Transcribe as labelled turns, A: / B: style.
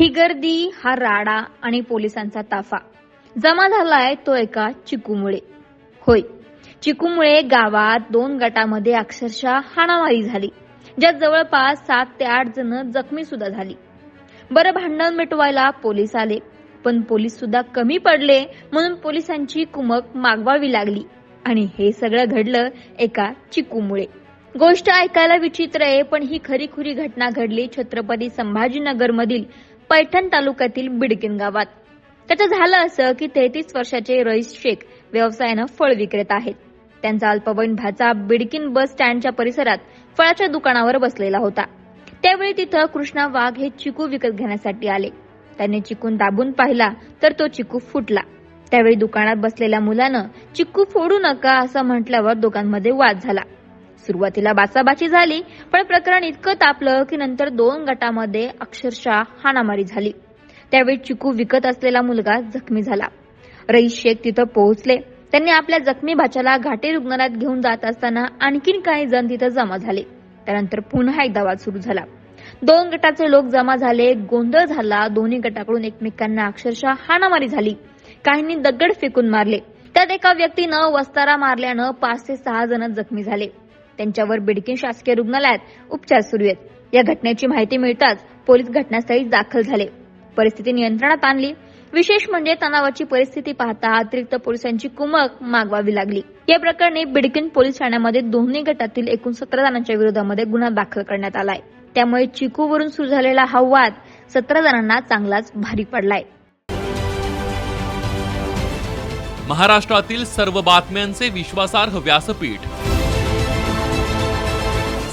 A: ही गर्दी हा राडा आणि पोलिसांचा ताफा. जमा झालाय तो एका चिकूमुळे. होय चिकूमुळे गावात दोन गटामध्ये अक्षरशः हाणामारी झाली ज्यात जवळपास सात ते आठ जण जखमी सुद्धा झाली. बरं भांडण मिटवायला पोलीस आले पण पोलीस सुद्धा कमी पडले म्हणून पोलिसांची कुमक मागवावी लागली आणि हे सगळं घडलं एका चिकूमुळे. गोष्ट ऐकायला विचित्र आहे पण ही खरीखुरी घटना घडली छत्रपती संभाजीनगर मधील पैठण तालुक्यातील बिडकिन गावात. त्याचं झालं असं की तेहतीस वर्षाचे रईस शेख व्यवसायानं फळ विक्रेत आहेत. त्यांचा अल्पवयीन भाचा बिडकिन बस स्टँडच्या परिसरात फळाच्या दुकानावर बसलेला होता. त्यावेळी तिथं कृष्णा वाघ हे चिकू विकत घेण्यासाठी आले. त्यांनी चिकून दाबून पाहिला तर तो चिकू फुटला. त्यावेळी दुकानात बसलेल्या मुलानं चिक्कू फोडू नका असं म्हटल्यावर दोघांमध्ये वाद झाला. सुरुवातीला बाचाबाची झाली पण प्रकरण इतकं तापलं की नंतर दोन गटामध्ये अक्षरशः हाणामारी झाली. त्यावेळी चिकू विकत असलेला मुलगा जखमी झाला. रईस शेख तिथं पोहोचले. त्यांनी आपल्या जखमी भाच्याला घाटी रुग्णालयात घेऊन जात असताना आणखीन काही जण तिथं जमा झाले. त्यानंतर पुन्हा एकदा वाद सुरू झाला. दोन गटाचे लोक जमा झाले गोंधळ झाला दोन्ही गटाकडून एकमेकांना अक्षरशः हाणामारी झाली. काहींनी दगड फेकून मारले. त्यात एका व्यक्तीनं वस्तारा मारल्यानं पाच ते सहा जण जखमी झाले. त्यांच्यावर बिडकीन शासकीय रुग्णालयात उपचार सुरू आहेत. या घटनेची माहिती मिळताच पोलीस घटनास्थळी दाखल झाले. परिस्थिती नियंत्रणात आणली. विशेष म्हणजे तणावाची परिस्थिती पाहता अतिरिक्त पोलिसांची कुमक मागवावी लागली. या प्रकरणी बिडकीन पोलीस ठाण्यामध्ये दोन्ही गटातील एकूण सतरा जणांच्या विरोधामध्ये गुन्हा दाखल करण्यात आलाय. त्यामुळे चिकूवरून सुरू झालेला हा वाद सतरा जणांना चांगलाच भारी पडलाय.
B: महाराष्ट्रातील सर्व बातम्यांचे विश्वासार्ह व्यासपीठ